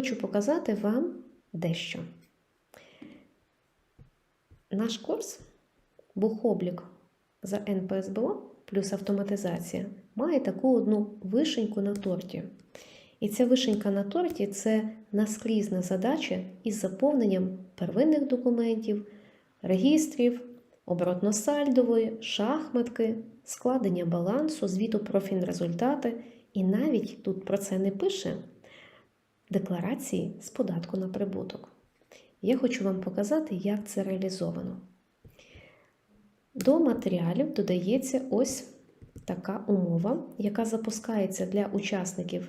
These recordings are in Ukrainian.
хочу показати вам дещо. Наш курс Бухоблік за НПСБО плюс автоматизація має таку одну вишеньку на торті. І ця вишенька на торті це наскрізна задача із заповненням первинних документів, регістрів, оборотно-сальдової, шахматки, складення балансу, звіту про фінрезультати. І навіть тут про це не пише декларації з податку на прибуток. Я хочу вам показати, як це реалізовано. До матеріалів додається ось така умова, яка запускається для учасників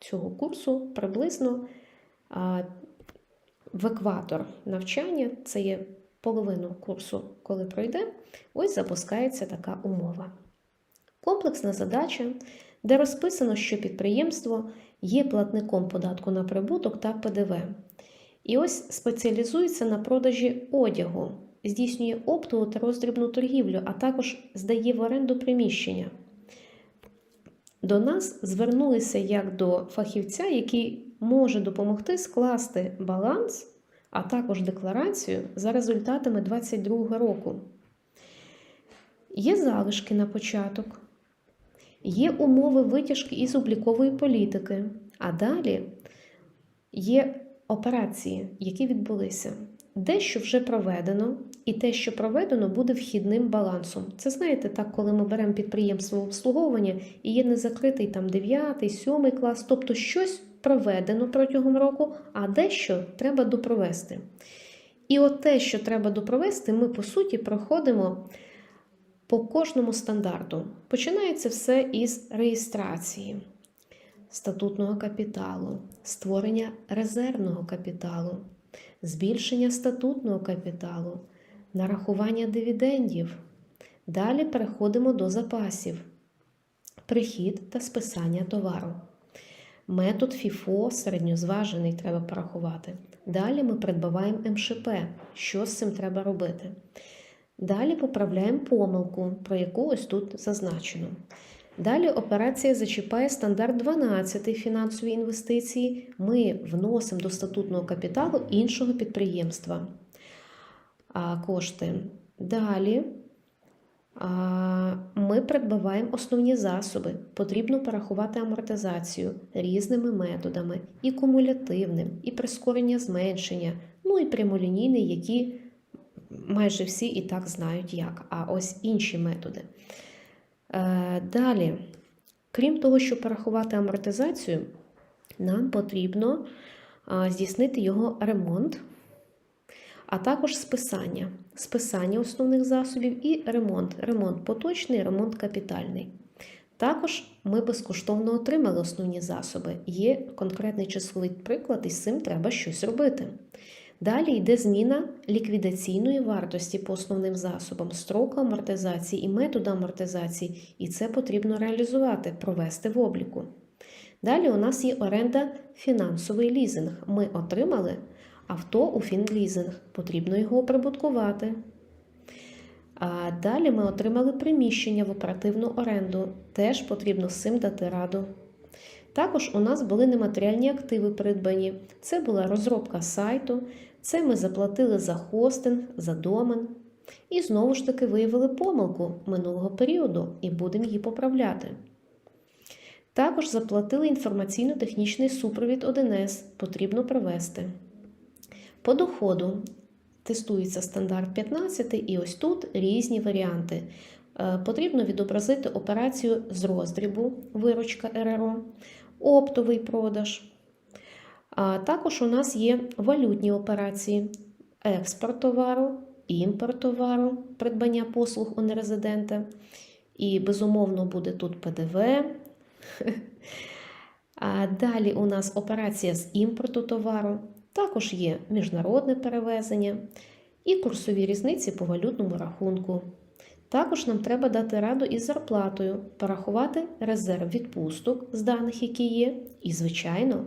цього курсу приблизно в екватор навчання, це є половину курсу, коли пройде, ось запускається така умова. Комплексна задача, де розписано, що підприємство є платником податку на прибуток та ПДВ. І ось спеціалізується на продажі одягу, здійснює оптову та роздрібну торгівлю, а також здає в оренду приміщення. До нас звернулися як до фахівця, який може допомогти скласти баланс, а також декларацію за результатами 2022 року. Є залишки на початок, є умови витяжки із облікової політики, а далі є операції, які відбулися. Дещо вже проведено, і те, що проведено, буде вхідним балансом. Це знаєте, так, коли ми беремо підприємство обслуговування і є незакритий там 9, 7 клас, тобто щось проведено протягом року, а дещо треба допровести. І от те, що треба допровести, ми по суті проходимо по кожному стандарту. Починається все із реєстрації статутного капіталу, створення резервного капіталу, збільшення статутного капіталу, нарахування дивідендів. Далі переходимо до запасів, прихід та списання товару. Метод ФІФО середньозважений треба порахувати. Далі ми придбаваємо МШП. Що з цим треба робити? Далі поправляємо помилку, про яку ось тут зазначено. Далі операція зачіпає стандарт 12 фінансові інвестиції. Ми вносимо до статутного капіталу іншого підприємства кошти. Далі ми придбаваємо основні засоби. Потрібно порахувати амортизацію різними методами, і кумулятивним, і прискорення зменшення, ну і прямолінійний, які майже всі і так знають як. А ось інші методи. Е, Далі, крім того, щоб порахувати амортизацію, нам потрібно здійснити його ремонт, а також списання. Списання основних засобів і ремонт. Ремонт поточний, ремонт капітальний. Також ми безкоштовно отримали основні засоби. Є конкретний числовий приклад, і з цим треба щось робити. Далі йде зміна ліквідаційної вартості по основним засобам, строку амортизації і методу амортизації, і це потрібно реалізувати, провести в обліку. Далі у нас є оренда фінансовий лізинг. Ми отримали авто у фінлізинг, потрібно його оприбуткувати. А далі ми отримали приміщення в оперативну оренду, теж потрібно з цим дати раду. Також у нас були нематеріальні активи придбані. Це була розробка сайту, це ми заплатили за хостинг, за домен. І знову ж таки виявили помилку минулого періоду і будемо її поправляти. Також заплатили інформаційно-технічний супровід 1С, потрібно провести. По доходу тестується стандарт 15, і ось тут різні варіанти. Е, Потрібно відобразити операцію з роздрібу, виручка РРО, оптовий продаж. Також у нас є валютні операції: експорт товару, імпорт товару, придбання послуг у нерезидента. І, безумовно, буде тут ПДВ. Далі у нас операція з імпорту товару, також є міжнародне перевезення і курсові різниці по валютному рахунку. Також нам треба дати раду із зарплатою, порахувати резерв відпусток з даних, які є, і, звичайно,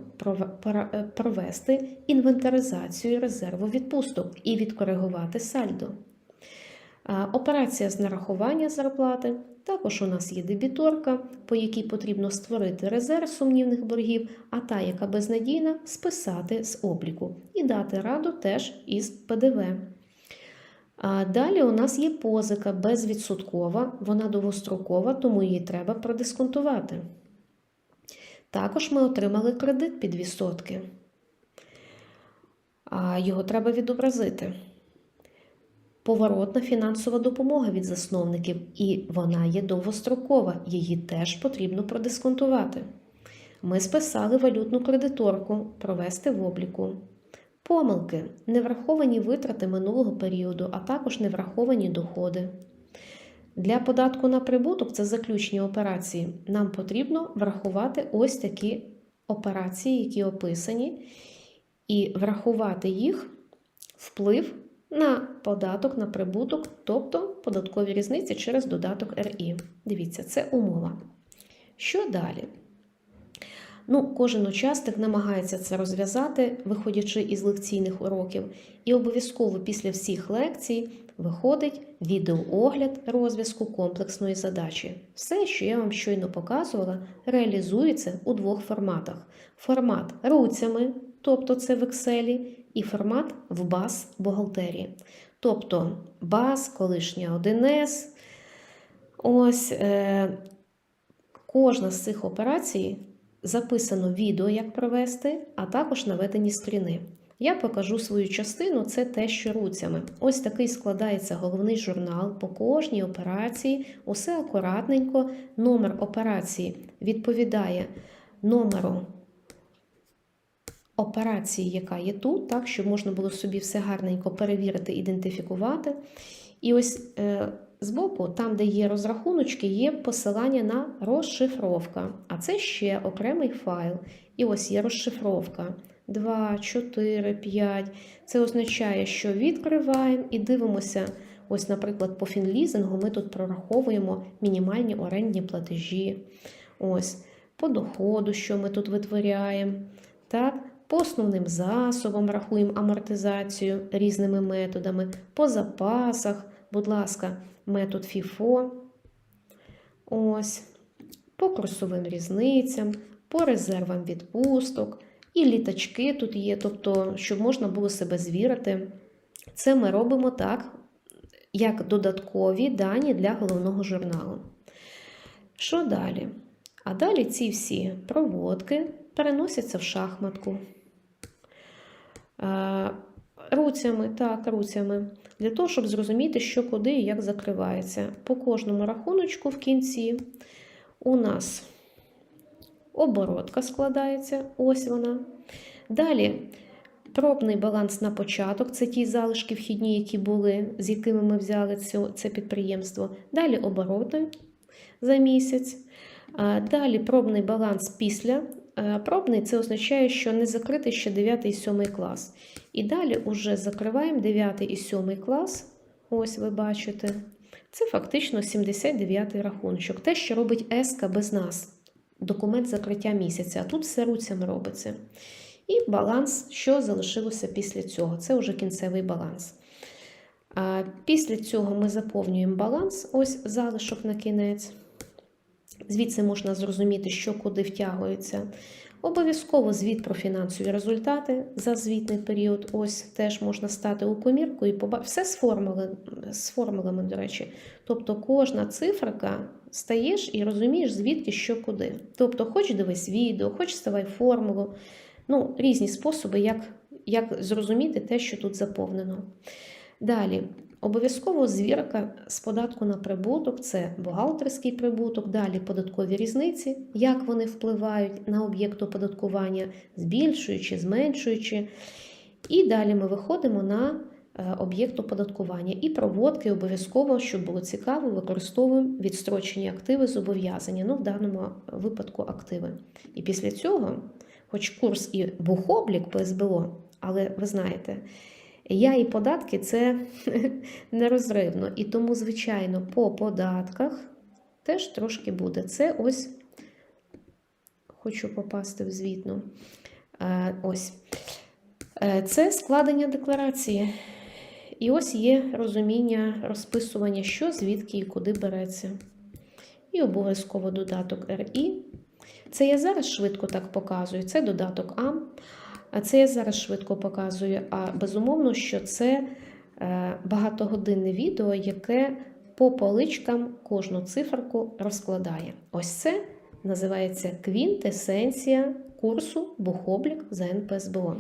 провести інвентаризацію резерву відпусток і відкоригувати сальдо. Операція з нарахування зарплати Також у нас є дебіторка, по якій потрібно створити резерв сумнівних боргів, а та, яка безнадійна, списати з обліку і дати раду теж із ПДВ. Далі у нас є позика безвідсоткова, вона довгострокова, тому її треба продисконтувати. Також ми отримали кредит під відсотки. Його треба відобразити. Поворотна фінансова допомога від засновників, і вона є довгострокова, її теж потрібно продисконтувати. Ми списали валютну кредиторку, провести в обліку. Помилки, невраховані витрати минулого періоду, а також невраховані доходи. Для податку на прибуток це заключні операції. Нам потрібно врахувати ось такі операції, які описані, і врахувати їх вплив на податок на прибуток, тобто податкові різниці через додаток РІ. Дивіться, це умова. Що далі? Ну, Кожен учасник намагається це розв'язати, виходячи із лекційних уроків, і обов'язково після всіх лекцій виходить відеоогляд розв'язку комплексної задачі. Все, що я вам щойно показувала, реалізується у двох форматах: формат руцями, тобто це в Excel, і формат в баз бухгалтерії. Тобто баз, колишня 1С. Ось е, кожна з цих операцій записано відео, як провести, а також наведені скріни. Я покажу свою частину, це те, що руцями. Ось такий складається головний журнал по кожній операції. Усе акуратненько. Номер операції відповідає номеру операції, яка є тут, так, щоб можна було собі все гарненько перевірити, ідентифікувати. І ось е, збоку, там, де є розрахуночки, є посилання на розшифровка. А це ще окремий файл. І ось є розшифровка. 2, 4, 5. Це означає, що відкриваємо і дивимося. Ось, наприклад, по фінлізингу ми тут прораховуємо мінімальні орендні платежі. Ось, по доходу, що ми тут витворяємо. Так, по основним засобам рахуємо амортизацію різними методами, по запасах, будь ласка, метод FIFO. Ось, по курсовим різницям, по резервам відпусток. І літачки тут є, тобто, щоб можна було себе звірити. Це ми робимо так, як додаткові дані для головного журналу. Що далі? А далі ці всі проводки переносяться в шахматку. Руцями, так, руцями, для того, щоб зрозуміти, що куди і як закривається. По кожному рахуночку в кінці у нас оборотка складається, ось вона. Далі пробний баланс на початок це ті залишки вхідні, які були, з якими ми взяли це підприємство. Далі обороти за місяць. Далі пробний баланс після. Пробний це означає, що не закритий ще 9 і 7 клас. І далі вже закриваємо 9 і 7 клас. Ось ви бачите. Це фактично 79 рахуночок. Те, що робить ЕСКА без нас документ закриття місяця, а тут все руцями робиться. І баланс, що залишилося після цього. Це вже кінцевий баланс. Після цього ми заповнюємо баланс, ось залишок на кінець. Звідси можна зрозуміти, що куди втягується. Обов'язково звіт про фінансові результати за звітний період. Ось теж можна стати у комірку і побачити все з формули, з формулами, до речі. Тобто кожна циферка стаєш і розумієш, звідки що куди. Тобто, хоч дивись відео, хоч ставай формулу. Ну, різні способи, як, як зрозуміти те, що тут заповнено. Далі. Обов'язково звірка з податку на прибуток це бухгалтерський прибуток, далі податкові різниці, як вони впливають на об'єкт оподаткування, збільшуючи, зменшуючи. І далі ми виходимо на об'єкт оподаткування. І проводки обов'язково, щоб було цікаво, використовуємо відстрочені активи зобов'язання, ну в даному випадку активи. І після цього, хоч курс і бухоблік по СБО, але ви знаєте. Я і податки це нерозривно. І тому, звичайно, по податках теж трошки буде. Це ось хочу попасти в звітну. Ось. Е, це складення декларації. І ось є розуміння розписування, що, звідки і куди береться. і обов'язково додаток RI. Це я зараз швидко так показую, це додаток AM. А це я зараз швидко показую. А безумовно, що це е, багатогодинне відео, яке по поличкам кожну циферку розкладає. Ось це називається квінтесенція курсу Бухоблік за НПСБО.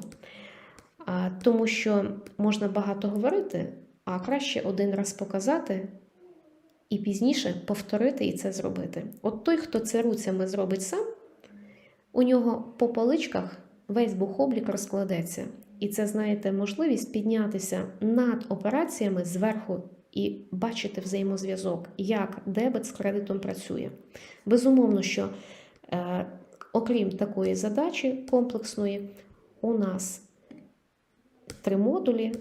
Тому що можна багато говорити, а краще один раз показати і пізніше повторити і це зробити. От той, хто це руцями зробить сам, у нього по поличках весь бухоблік розкладеться. І це, знаєте, можливість піднятися над операціями зверху і бачити взаємозв'язок, як дебет з кредитом працює. Безумовно, що е, окрім такої задачі комплексної, у нас три модулі,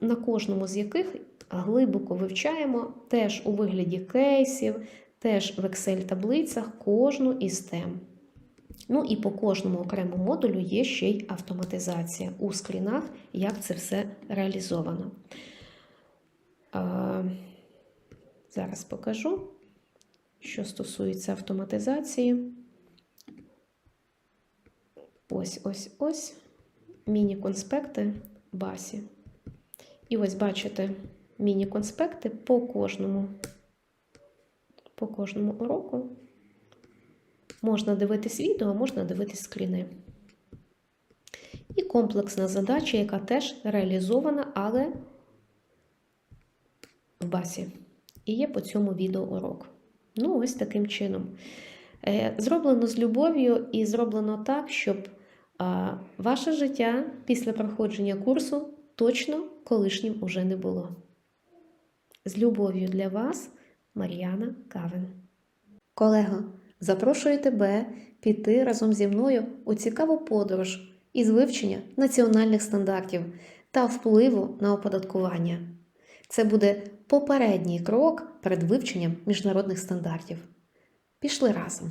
на кожному з яких глибоко вивчаємо теж у вигляді кейсів, теж в Excel-таблицях кожну із тем. Ну і по кожному окремому модулю є ще й автоматизація у скрінах, як це все реалізовано. Зараз покажу, що стосується автоматизації. Ось ось ось міні-конспекти басі. І ось бачите міні-конспекти по кожному, по кожному уроку. Можна дивитись відео, можна дивитись скріни. І комплексна задача, яка теж реалізована, але в басі. І є по цьому відеоурок. Ну, ось таким чином. Е, Зроблено з любов'ю і зроблено так, щоб ваше життя після проходження курсу точно колишнім уже не було. З любов'ю для вас, Мар'яна Кавен. Колего, запрошую тебе піти разом зі мною у цікаву подорож із вивчення національних стандартів та впливу на оподаткування. Це буде попередній крок перед вивченням міжнародних стандартів. Пішли разом.